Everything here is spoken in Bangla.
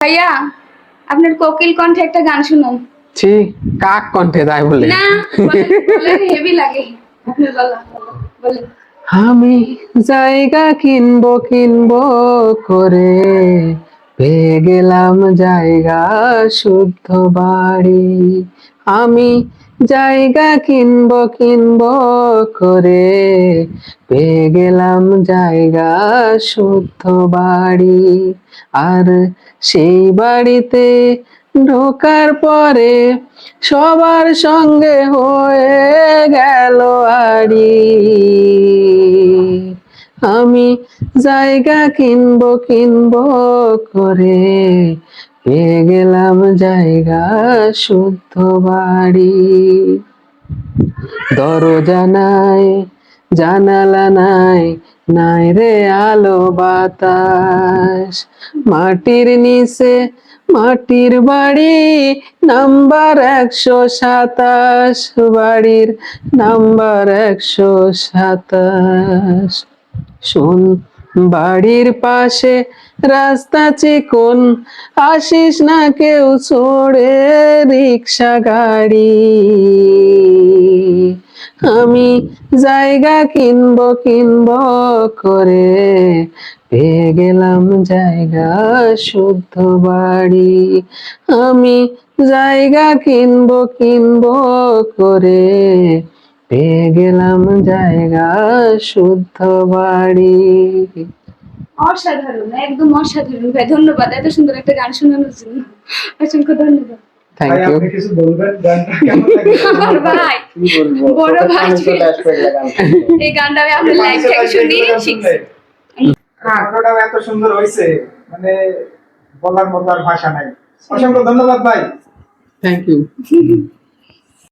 ভাইয়া আপনার কোকিল কণ্ঠে একটা গান শুনুন। ছি কাক কণ্ঠে তাই বলে। না হেভি লাগে। বলো। আমি জায়গা কিনবো কিনবো করে। পেয়ে গেলাম জায়গা শুদ্ধ বাড়ি। আমি জায়গা কিনবো কিনবো করে। পেয়ে গেলাম জায়গা, শুদ্ধ বাড়ি। আর সেই বাড়িতে ঢোকার পরে সবার সঙ্গে হয়ে গেল আড়ি। আমি জায়গা কিনবো কিনবো করে। পেয়ে গেলাম জায়গা, শুদ্ধ বাড়ি। দরজা নাই, জানালা নাই নাই রে আলো বাতাস। মাটির নিচে মাটির বাড়ি, নাম্বার একশো সাতাশ। বাড়ির নাম্বার একশো সাতাশ। শোন বাড়ির পাশে রাস্তা চিকন, আসিস না কেউ চড়ে রিক্সা গাড়ি। আমি জায়গা কিনব কিনব করে, পেয়ে গেলাম জায়গা শুদ্ধ বাড়ি। আমি জায়গা কিনব কিনব করে পেয়ে গেলাম জায়গা শুদ্ধ বাড়ি। অসাধারণ একদম অসাধারণ। ভাই ধন্যবাদ এত সুন্দর একটা গান শোনানোর জন্য। অসংখ্য ধন্যবাদ। থ্যাংক ভাই ইউ কিছু বলবেন? গানটা কেমন লাগে ভাই বড় ভাই পানি চলে আসবে এগুলা গান শুনতে। এই গানটা আমি আপনার লাইভ থেকে শুনি শিখছি গানটাও এত সুন্দর হয়েছে। মানে বলার মতো আর ভাষা নাই। অসংখ্য ধন্যবাদ ভাই। Thank you